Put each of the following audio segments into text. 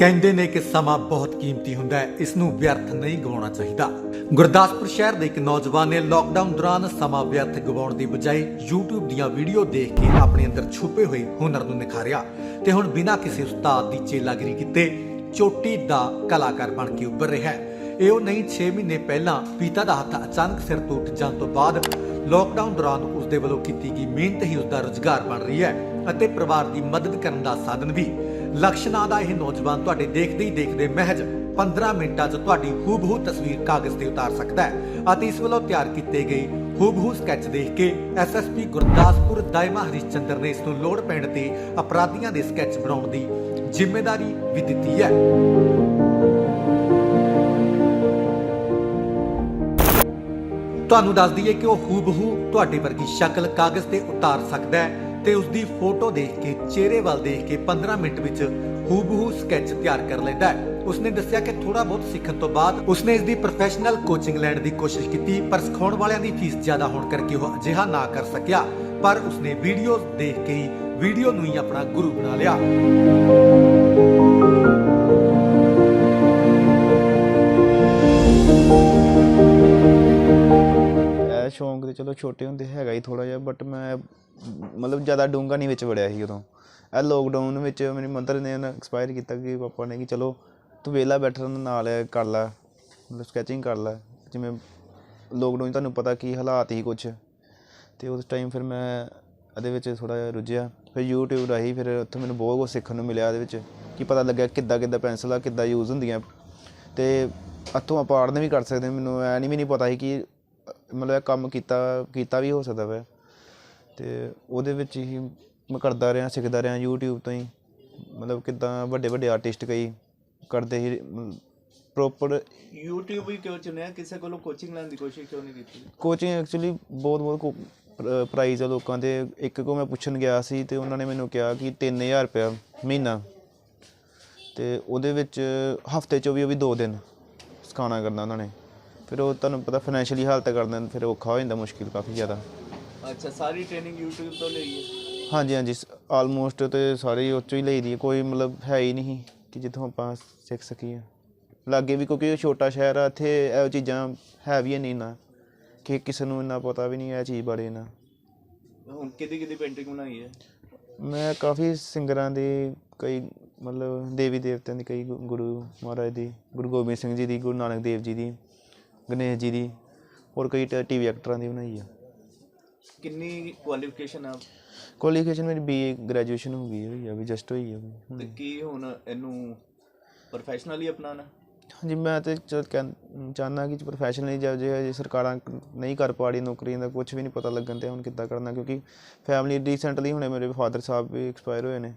ਕਹਿੰਦੇ ਨੇ ਕਿ ਸਮਾਂ ਬਹੁਤ ਕੀਮਤੀ ਹੁੰਦਾ ਹੈ, ਇਸ ਨੂੰ ਵਿਅਰਥ ਨਹੀਂ ਗਵਾਉਣਾ ਚਾਹੀਦਾ। ਗੁਰਦਾਸਪੁਰ ਸ਼ਹਿਰ ਦੇ ਇੱਕ ਨੌਜਵਾਨ ਨੇ ਲਾਕਡਾਊਨ ਦੌਰਾਨ ਸਮਾਂ ਵਿਅਰਥ ਗਵਾਉਣ ਦੀ ਬਜਾਏ YouTube ਦੀਆਂ ਵੀਡੀਓ ਦੇਖ ਕੇ ਆਪਣੇ ਅੰਦਰ ਛੁਪੇ ਹੋਏ ਹੁਨਰ ਨੂੰ ਨਿਖਾਰਿਆ ਤੇ ਹੁਣ ਬਿਨਾਂ ਕਿਸੇ ਉਸਤਾਦ ਦੀ ਚੇਲਾਗਿਰੀ ਕੀਤੇ ਚੋਟੀ ਦਾ ਕਲਾਕਾਰ ਬਣ ਕੇ ਉੱਭਰ ਰਿਹਾ ਹੈ। ਇਹ ਉਹ ਨਹੀਂ 6 ਮਹੀਨੇ ਪਹਿਲਾਂ ਪਿਤਾ ਦਾ ਹੱਥ ਅਚਾਨਕ ਸਿਰ ਤੋਂ ਉੱਠ ਜਾਣ ਤੋਂ ਬਾਅਦ ਲਾਕਡਾਊਨ ਦੌਰਾਨ ਉਸ ਦੇ ਵੱਲੋਂ ਕੀਤੀ ਗਈ ਮਿਹਨਤ ਹੀ ਉਸ ਦਾ ਰੁਜ਼ਗਾਰ ਬਣ ਰਹੀ ਹੈ ਅਤੇ ਪਰਿਵਾਰ ਦੀ ਮਦਦ ਕਰਨ ਦਾ ਸਾਧਨ ਵੀ ਲਕਸ਼ ਦਾ ਇਹ ਨੌਜਵਾਨ ਤੁਹਾਡੇ ਦੇਖਦੇ ਹੀ ਦੇਖਦੇ ਮਹਿਜ 15 ਮਿੰਟਾਂ 'ਚ ਤੁਹਾਡੀ ਹੂਬਹੂ ਤਸਵੀਰ ਕਾਗਜ਼ ਤੇ ਉਤਾਰ ਸਕਦਾ ਹੈ। ਅਤੇ ਇਸ ਵੱਲੋਂ ਤਿਆਰ ਕੀਤੇ ਗਏ ਹੂਬਹੂ ਸਕੈਚ ਦੇਖ ਕੇ ਐਸਐਸਪੀ ਗੁਰਦਾਸਪੁਰ ਦਾਇਮਾ ਹਰੀਸ਼ਚੰਦਰ ਨੇ ਇਸ ਨੂੰ ਲੋੜ ਪੈਣ ਤੇ ਅਪਰਾਧੀਆਂ ਦੇ ਸਕੈਚ ਬਣਾਉਣ ਦੀ ਜ਼ਿੰਮੇਵਾਰੀ ਵੀ ਦਿੱਤੀ ਹੈ। ਤੁਹਾਨੂੰ ਦੱਸ ਦਈਏ ਕਿ ਉਹ ਹੂਬਹੂ ਤੁਹਾਡੇ ਵਰਗੀ ਸ਼ਕਲ ਕਾਗਜ਼ ਤੇ ਉਤਾਰ ਸਕਦਾ ਹੈ। ਤੇ ਉਸ ਦੀ ਫੋਟੋ ਦੇਖ ਕੇ, ਚਿਹਰੇ ਵੱਲ ਦੇਖ ਕੇ 15 ਮਿੰਟ ਵਿੱਚ ਹੂਬਹੂ ਸਕੈਚ ਤਿਆਰ ਕਰ ਲੈਂਦਾ ਹੈ। ਉਸਨੇ ਦੱਸਿਆ ਕਿ ਥੋੜਾ ਬਹੁਤ ਸਿੱਖਣ ਤੋਂ ਬਾਅਦ ਉਸਨੇ ਇਸ ਦੀ ਪ੍ਰੋਫੈਸ਼ਨਲ ਕੋਚਿੰਗ ਲੈਣ ਦੀ ਕੋਸ਼ਿਸ਼ ਕੀਤੀ, ਪਰ ਸਿਖਾਉਣ ਵਾਲਿਆਂ ਦੀ ਫੀਸ ਜ਼ਿਆਦਾ ਹੋਣ ਕਰਕੇ ਉਹ ਅਜਿਹਾ ਨਾ ਕਰ ਸਕਿਆ। ਪਰ ਉਸਨੇ ਵੀਡੀਓਜ਼ ਦੇਖ ਕੇ ਹੀ ਵੀਡੀਓ ਨੂੰ ਹੀ ਆਪਣਾ ਗੁਰੂ ਬਣਾ ਲਿਆ। ਇਹ ਸ਼ੌਂਕ ਤੇ ਚਲੋ ਛੋਟੇ ਹੁੰਦੇ ਹੈਗਾ ਹੀ ਥੋੜਾ ਜਿਹਾ ਬਟ ਮੈਂ ਮਤਲਬ ਜ਼ਿਆਦਾ ਡੂੰਘਾ ਨਹੀਂ ਵਿੱਚ ਵੜਿਆ ਸੀ ਉਦੋਂ। ਇਹ ਲੋਕਡਾਊਨ ਵਿੱਚ ਮੇਰੀ ਮਦਰ ਨੇ ਐਕਸਪਾਇਰ ਕੀਤਾ ਕਿ ਪਾਪਾ ਨੇ ਕਿ ਚਲੋ ਤੂੰ ਵਿਹਲਾ ਬੈਠਣ ਨਾਲ ਕਰ ਲੈ, ਮਤਲਬ ਸਕੈਚਿੰਗ ਕਰ ਲੈ। ਜਿਵੇਂ ਲੋਕਡਾਊਨ ਤੁਹਾਨੂੰ ਪਤਾ ਕੀ ਹਾਲਾਤ ਹੀ ਕੁਛ। ਤੇ ਉਸ ਟਾਈਮ ਫਿਰ ਮੈਂ ਇਹਦੇ ਵਿੱਚ ਥੋੜਾ ਜਿਹਾ ਰੁੱਝਿਆ। ਫਿਰ YouTube ਰਾਹੀਂ ਫਿਰ ਉੱਥੇ ਮੈਨੂੰ ਬਹੁਤ ਕੁਝ ਸਿੱਖਣ ਨੂੰ ਮਿਲਿਆ ਇਹਦੇ ਵਿੱਚ। ਕਿ ਪਤਾ ਲੱਗਿਆ ਕਿੱਦਾਂ ਕਿੱਦਾਂ ਪੈਨਸਲਾਂ ਕਿੱਦਾਂ ਯੂਜ਼ ਹੁੰਦੀਆਂ। ਤੇ ਹੱਥੋਂ ਆਪਾਂ ਆੜਨ ਵੀ ਕਰ ਸਕਦੇ ਮੈਨੂੰ ਐ ਨਹੀਂ ਵੀ ਨਹੀਂ ਪਤਾ ਸੀ ਕਿ ਮਤਲਬ ਇਹ ਕੰਮ ਕੀਤਾ ਕੀਤਾ ਵੀ ਹੋ ਸਕਦਾ ਵਾ। ਤੇ ਉਹਦੇ ਵਿੱਚ ਹੀ ਮੈਂ ਕਰਦਾ ਰਿਹਾ ਸਿੱਖਦਾ ਰਿਹਾ YouTube ਤੋਂ ਹੀ। ਮਤਲਬ ਕਿੱਦਾਂ ਵੱਡੇ ਵੱਡੇ ਆਰਟਿਸਟ ਕਈ ਕਰਦੇ ਹੀ ਪ੍ਰੋਪਰ YouTube ਵੀ ਕਿਉਂ ਚੁਣਿਆ? ਕਿਸੇ ਕੋਲੋਂ ਕੋਚਿੰਗ ਲੈਣ ਦੀ ਕੋਸ਼ਿਸ਼ ਕਿਉਂ ਨਹੀਂ ਕੀਤੀ? ਕੋਚਿੰਗ ਐਕਚੁਅਲੀ ਬਹੁਤ ਬਹੁਤ ਪ੍ਰਾਈਜ਼ ਆ ਲੋਕਾਂ ਦੇ। ਇੱਕ ਕੋ ਮੈਂ ਪੁੱਛਣ ਗਿਆ ਸੀ ਤੇ ਉਹਨਾਂ ਨੇ ਮੈਨੂੰ ਕਿਹਾ ਕਿ 3000 ਰੁਪਇਆ ਮਹੀਨਾ। ਤੇ ਉਹਦੇ ਵਿੱਚ ਹਫ਼ਤੇ ਚੋਂ ਵੀ ਉਹ ਵੀ 2 ਦਿਨ ਸਿਖਾਉਣਾ ਕਰਨਾ ਉਹਨਾਂ ਨੇ। ਫਿਰ ਉਹ ਤੁਹਾਨੂੰ ਪਤਾ ਫਾਈਨੈਂਸ਼ੀਅਲੀ ਹਾਲਤ ਕਰਨਾ ਫਿਰ ਔਖਾ ਹੋ ਜਾਂਦਾ ਮੁਸ਼ਕਿਲ ਕਾਫੀ ਜ਼ਿਆਦਾ। ਅੱਛਾ ਸਾਰੀ ਟ੍ਰੇਨਿੰਗ YouTube ਤੋਂ ਲਈ ਹੈ? ਹਾਂਜੀ ਹਾਂਜੀ ਆਲਮੋਸਟ ਤੇ ਸਾਰੇ ਹੀ ਉਹ 'ਚੋਂ ਹੀ ਲਈ ਦੀ ਹੈ। ਕੋਈ ਮਤਲਬ ਹੈ ਹੀ ਨਹੀਂ ਕਿ ਜਿੱਥੋਂ ਆਪਾਂ ਸਿੱਖ ਸਕੀਏ। ਲਾਗੇ ਵੀ ਕਿਉਂਕਿ ਇਹ ਛੋਟਾ ਸ਼ਹਿਰ ਆ ਇੱਥੇ ਇਹੋ ਚੀਜ਼ਾਂ ਹੈ ਵੀ ਨਹੀਂ ਨਾ ਕਿ ਕਿਸੇ ਨੂੰ ਇੰਨਾ ਪਤਾ ਵੀ ਨਹੀਂ ਇਹ ਚੀਜ਼ ਬਾਰੇ ਨਾ। ਹੁਣ ਕਿਹਦੀ ਕਿਹਦੀ ਪੇਂਟਿੰਗ ਬਣਾਈ ਹੈ? ਮੈਂ ਕਾਫੀ ਸਿੰਗਰਾਂ ਦੇ ਕਈ ਮਤਲਬ ਦੇਵੀ ਦੇਵਤਿਆਂ ਦੀ ਕਈ ਗੁ- ਗੁਰੂ ਮਹਾਰਾਜ ਦੀ ਗੁਰੂ ਗੋਬਿੰਦ ਸਿੰਘ ਜੀ ਦੀ ਗੁਰੂ ਨਾਨਕ ਦੇਵ ਜੀ ਦੀ ਗਣੇਸ਼ ਜੀ ਦੀ ਹੋਰ ਕਈ ਟੀਵੀ ਐਕਟਰਾਂ ਦੀ ਬਣਾਈ ਆ। ਕਿੰਨੀ ਕੁਆਲੀਫਿਕੇਸ਼ਨ ਆ? ਕੁਆਲੀਫਿਕੇਸ਼ਨ ਮੇਰੀ ਬੀਏ ਗ੍ਰੈਜੂਏਸ਼ਨ ਹੋ ਗਈ ਹੋਈ ਆ ਵੀ ਜਸਟ ਹੋਈ ਆ ਵੀ ਤੇ ਹੁਣੇ। ਕੀ ਹੁਣ ਇਹਨੂੰ ਪ੍ਰੋਫੈਸ਼ਨਲੀ ਅਪਣਾਉਣਾ? ਹਾਂਜੀ ਮੈਂ ਤੇ ਚ- ਕਹਿੰ- ਚਾਹੁੰਦਾ ਕਿ ਪ੍ਰੋਫੈਸ਼ਨਲੀ ਜੇ ਜੇ ਸਰਕਾਰਾਂ ਕ- ਨਹੀਂ ਕਰ ਪਾ ਰਹੀ ਨੌਕਰੀਆਂ ਦਾ ਕੁਝ ਵੀ ਨਹੀਂ ਪਤਾ ਲੱਗਣ ਤੇ ਹੁਣ ਕਿੱਦਾਂ ਕਰਨਾ ਕਿਉਂਕਿ ਫੈਮਿਲੀ ਰੀਸੈਂਟਲੀ ਹੁਣੇ ਮੇਰੇ ਫਾਦਰ ਸਾਹਿਬ ਵੀ ਐਕਸਪਾਇਰ ਹੋਏ ਨੇ।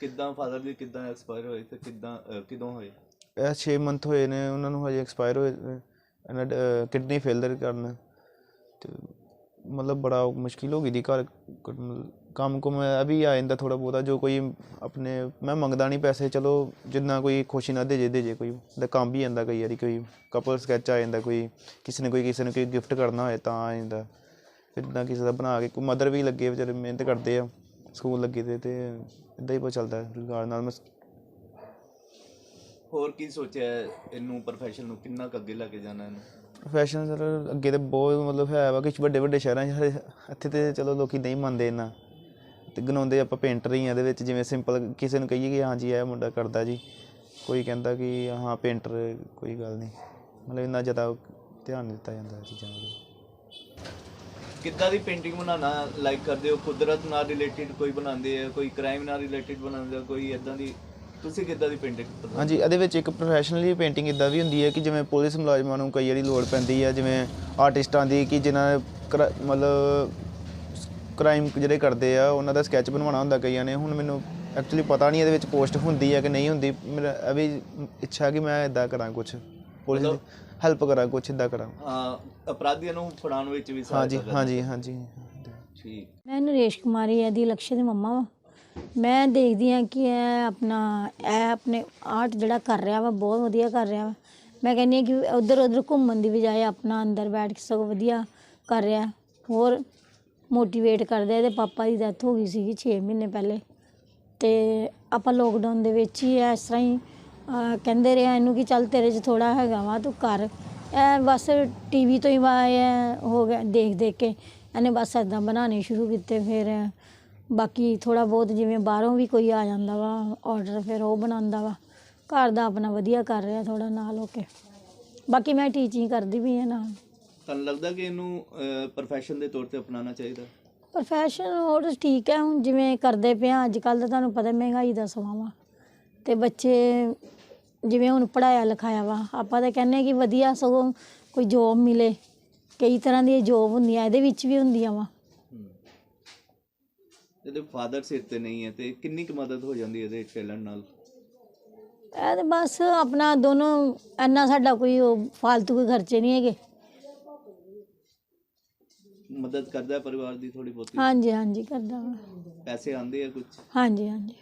ਕਿੱਦਾਂ ਫਾਦਰ ਦੀ ਕਿੱਦਾਂ ਐਕਸਪਾਇਰ ਹੋਏ ਤੇ ਕਿੱਦਾਂ ਅਹ, ਕਿਦੋਂ ਹੋਏ? ਇਹ 6 ਮੰਥ ਹੋਏ ਨੇ ਉਹਨਾਂ ਨੂੰ ਹਜੇ ਐਕਸਪਾਇਰ ਹੋਏ। ਇਹਨਾਂ ਕਿਡਨੀ ਫੇਲਰ ਕਾਰਨ। ਤੇ ਮਤਲਬ ਬੜਾ ਮੁਸ਼ਕਿਲ ਹੋ ਗਈ ਦੀ ਘਰ ਕ- ਮਤਲਬ ਕੰਮ ਕੁਮ ਇਹ ਵੀ ਆ ਜਾਂਦਾ ਥੋੜਾ ਬਹੁਤਾ, ਜੋ ਕੋਈ ਆਪਣੇ, ਮੈਂ ਮੰਗਦਾ ਨਹੀਂ ਪੈਸੇ, ਚਲੋ ਜਿੰਨਾ ਕੋਈ ਖੁਸ਼ੀ ਨਾਲ ਦੇ ਜੇ ਦੇ ਜੇ ਕੋਈ। ਦਾ ਕੰਮ ਵੀ ਜਾਂਦਾ ਕਈ ਵਾਰੀ, ਕੋਈ ਕਪਲ ਸਕੈਚ ਆ ਜਾਂਦਾ, ਕੋਈ ਕਿਸੇ ਨੇ ਕੋਈ, ਕਿਸੇ ਨੂੰ ਕੋਈ ਗਿਫਟ ਕਰਨਾ ਹੋਏ ਤਾਂ ਆ ਜਾਂਦਾ। ਫਿਰ ਇਦਾਂ ਕਿਸੇ ਦਾ ਬਣਾ ਕੇ, ਕੋਈ ਮਦਰ ਵੀ ਲੱਗੇ ਵਿਚਾਰੇ, ਮਿਹਨਤ ਕਰਦੇ ਆ, ਸਕੂਲ ਲੱਗੇ ਦੇ ਤੇ ਇਦਾਂ ਹੀ ਪਤਾ ਚੱਲਦਾ ਰੁਜ਼ਗਾਰ ਨਾਲ ਮੈਂ ਹੋਰ ਕੀ ਸੋਚਿਆ ਇਹਨੂੰ ਪ੍ਰੋਫੈਸ਼ਨ ਨੂੰ? ਕਿੰਨਾ ਕੁ ਅੱਗੇ ਲੈ ਕੇ ਜਾਣਾ ਇਹਨੂੰ? ਪ੍ਰੋਫੈਸ਼ਨ ਸਰ, ਅੱਗੇ ਤੇ ਬਹੁਤ ਮਤਲਬ ਹੈ ਵਾ ਕਿ ਵੱਡੇ ਵੱਡੇ ਸ਼ਹਿਰਾਂ 'ਚ ਹਰੇ- ਇੱਥੇ ਤੇ ਚਲੋ ਲੋਕੀ ਨਹੀਂ ਮੰਨਦੇ ਇੰਨਾ। ਤੇ ਗਨਾਉਂਦੇ ਆਪਾਂ ਪੇਂਟਰ ਹੀ ਆ ਇਹਦੇ ਵਿੱਚ, ਜਿਵੇਂ ਸਿੰਪਲ ਕਿਸੇ ਨੂੰ ਕਹੀਏ ਕਿ ਹਾਂ ਜੀ, ਇਹ ਮੁੰਡਾ ਕਰਦਾ ਜੀ। ਕੋਈ ਕਹਿੰਦਾ ਕਿ ਹਾਂ ਪੇਂਟਰ ਕੋਈ ਗੱਲ ਨਹੀਂ। ਮਤਲਬ ਇੰਨਾ ਜ਼ਿਆਦਾ ਧਿਆਨ ਨਹੀਂ ਦਿੱਤਾ ਜਾਂਦਾ ਇਹ ਚੀਜ਼ਾਂ ਵੱਲ। ਕਿੱਦਾਂ ਦੀ ਪੇਂਟਿੰਗ ਬਣਾਉਣਾ ਲਾਈਕ ਕਰਦੇ ਹੋ? ਕੁਦਰਤ ਨਾਲ ਰਿਲੇਟਡ ਕੋਈ ਬਣਾਉਂਦੇ ਆ? ਕੋਈ ਕ੍ਰਾਈਮ ਨਾਲ ਰਿਲੇਟਡ ਬਣਾਉਂਦੇ ਆ? ਕੋਈ ਇਦਾਂ ਦੀ ਤੁਸੀਂ ਕਿੱਦਾਂ ਦੀ ਪੇਂਟਿੰਗ ਹਾਂਜੀ ਇਹਦੇ ਵਿੱਚ ਇੱਕ ਪ੍ਰੋਫੈਸ਼ਨਲੀ ਪੇਂਟਿੰਗ ਇਦਾਂ ਵੀ ਹੁੰਦੀ ਹੈ ਕਿ ਜਿਵੇਂ ਪੁਲਿਸ ਮੁਲਾਜ਼ਮਾਂ ਨੂੰ ਕਈ ਵਾਰੀ ਲੋੜ ਪੈਂਦੀ ਹੈ ਜਿਵੇਂ ਆਰਟਿਸਟਾਂ ਦੀ ਕਿ ਜਿਨ੍ਹਾਂ ਨੇ ਮਤਲਬ ਕ੍ਰਾਈਮ ਜਿਹੜੇ ਕਰਦੇ ਆ ਉਹਨਾਂ ਦਾ ਸਕੈਚ ਬਣਵਾਉਣਾ ਹੁੰਦਾ ਕਈਆਂ ਨੇ। ਹੁਣ ਮੈਨੂੰ ਐਕਚੁਅਲੀ ਪਤਾ ਨਹੀਂ ਇਹਦੇ ਵਿੱਚ ਪੋਸਟ ਹੁੰਦੀ ਹੈ ਕਿ ਨਹੀਂ ਹੁੰਦੀ। ਮੇਰਾ ਇਹ ਵੀ ਇੱਛਾ ਕਿ ਮੈਂ ਇਦਾਂ ਕਰਾਂ ਕੁਝ ਪੁਲਿਸ ਦੀ ਹੈਲਪ ਕਰਾਂ ਕੁਝ ਇਦਾਂ ਕਰਾਂ। ਹਾਂ ਅਪਰਾਧੀਆਂ ਨੂੰ ਫੜਾਉਣ ਵਿੱਚ ਵੀ ਸਹਾਇਤਾ ਹਾਂਜੀ। ਹਾਂਜੀ ਹਾਂਜੀ। ਠੀਕ। ਮੈਂ ਨਰੇਸ਼ ਕੁਮਾਰੀ ਇਹਦੀ ਲਕਸ਼ ਦੀ ਮੰਮਾ ਵਾ। ਮੈਂ ਦੇਖਦੀ ਹਾਂ ਕਿ ਇਹ ਆਪਣਾ, ਇਹ ਆਪਣੇ ਆਰਟ ਜਿਹੜਾ ਕਰ ਰਿਹਾ ਵਾ, ਬਹੁਤ ਵਧੀਆ ਕਰ ਰਿਹਾ ਵਾ। ਮੈਂ ਕਹਿੰਦੀ ਹਾਂ ਕਿ ਉਧਰ ਉਧਰ ਘੁੰਮਣ ਦੀ ਬਜਾਏ ਆਪਣਾ ਅੰਦਰ ਬੈਠ ਕੇ ਸਗੋਂ ਵਧੀਆ ਕਰ ਰਿਹਾ। ਹੋਰ ਮੋਟੀਵੇਟ ਕਰਦਾ ਇਹਦੇ ਪਾਪਾ ਦੀ ਡੈਥ ਹੋ ਗਈ ਸੀਗੀ 6 ਮਹੀਨੇ ਪਹਿਲੇ। ਤੇ ਆਪਾਂ ਲੋਕਡਾਊਨ ਦੇ ਵਿੱਚ ਹੀ ਇਸ ਤਰ੍ਹਾਂ ਹੀ, ਅਹ, ਕਹਿੰਦੇ ਰਿਹਾ ਇਹਨੂੰ ਕਿ ਚੱਲ ਤੇਰੇ 'ਚ ਥੋੜਾ ਹੈਗਾ ਵਾ, ਤੂੰ ਕਰ। ਇਹ ਬਸ ਟੀਵੀ ਤੋਂ ਹੀ ਵਾ, ਇਹ ਹੋ ਗਿਆ ਦੇਖ ਦੇਖ ਕੇ ਇਹਨੇ ਬਸ ਇਦਾਂ ਬਣਾਉਣੇ ਸ਼ੁਰੂ ਕੀਤੇ, ਫਿਰ ਬਾਕੀ ਥੋੜਾ ਬਹੁਤ ਜਿਵੇਂ ਬਾਹਰੋਂ ਵੀ ਕੋਈ ਆ ਜਾਂਦਾ ਵਾ ਆਰਡਰ ਫਿਰ ਉਹ ਬਣਾਉਂਦਾ ਵਾ। ਘਰ ਦਾ ਆਪਣਾ ਵਧੀਆ ਕਰ ਰਿਹਾ ਥੋੜਾ ਨਾਲ ਹੋ ਕੇ। ਬਾਕੀ ਮੈਂ ਟੀਚਿੰਗ ਕਰਦੀ ਵੀ ਹਾਂ ਨਾਲ। ਤੁਹਾਨੂੰ ਲੱਗਦਾ ਕਿ ਇਹਨੂੰ ਪ੍ਰੋਫੈਸ਼ਨ ਦੇ ਤੌਰ ਤੇ ਅਪਣਾਉਣਾ ਚਾਹੀਦਾ? ਪ੍ਰੋਫੈਸ਼ਨ ਹੋਰ ਠੀਕ ਹੈ ਹੁਣ ਜਿਵੇਂ ਕਰਦੇ ਪਏ ਆ ਅੱਜ ਕੱਲ ਤਾਂ ਤੁਹਾਨੂੰ ਪਤਾ ਮਹਿੰਗਾਈ ਦਾ ਸਮਾਂ ਵਾ। ਤੇ ਬੱਚੇ ਜਿਵੇਂ ਹੁਣ ਪੜਾਇਆ ਲਿਖਾਇਆ ਵਾ ਆਪਾਂ ਤਾਂ ਕਹਿੰਦੇ ਕਿ ਵਧੀਆ ਸਗੋਂ ਕੋਈ ਜੋਬ ਮਿਲੇ। ਕਈ ਤਰ੍ਹਾਂ ਦੀਆਂ ਜੋਬ ਹੁੰਦੀਆਂ ਇਹਦੇ ਵਿੱਚ ਵੀ ਹੁੰਦੀਆਂ ਵਾ। ਇਹਦੇ ਫਾਦਰ ਸਿਰ ਤੇ ਨਹੀਂ ਹੈ ਤੇ ਕਿੰਨੀ ਕੁ ਮਦਦ ਹੋ ਜਾਂਦੀ ਹੈ ਇਹਦੇ ਚੱਲਣ ਨਾਲ? ਇਹ ਤੇ ਬਸ ਆਪਣਾ ਦੋਨੋਂ ਇੰਨਾ ਸਾਡਾ ਕੋਈ ਉਹ ਫਾਲਤੂ ਕੋਈ ਖਰਚੇ ਨਹੀਂ ਹੈਗੇ। ਮਦਦ ਕਰਦਾ ਹੈ ਪਰਿਵਾਰ ਦੀ ਥੋੜੀ ਬਹੁਤੀ? ਹਾਂਜੀ ਹਾਂਜੀ ਕਰਦਾ ਵਾ ਪੈਸੇ ਆਉਂਦੇ ਆ ਕੁਝ ਹਾਂਜੀ ਹਾਂਜੀ।